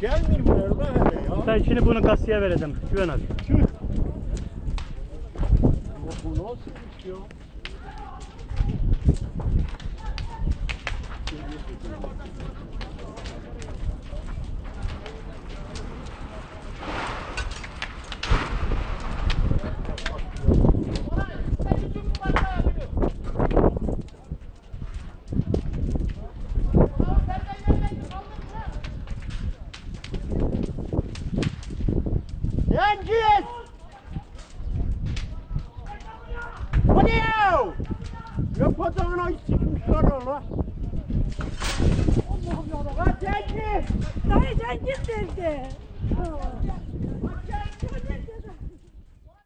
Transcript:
Gelmiyor buraya ulan hele ya. Ben şimdi bunu kasaya vereceğim. Güven abi. Tüh. Bu- Bu nasıl iş ya? Hadi ya! Ya patağına çıkmışlar ola. Allah'ım ya. Lan Cengiz! Dayı Cengiz nerede?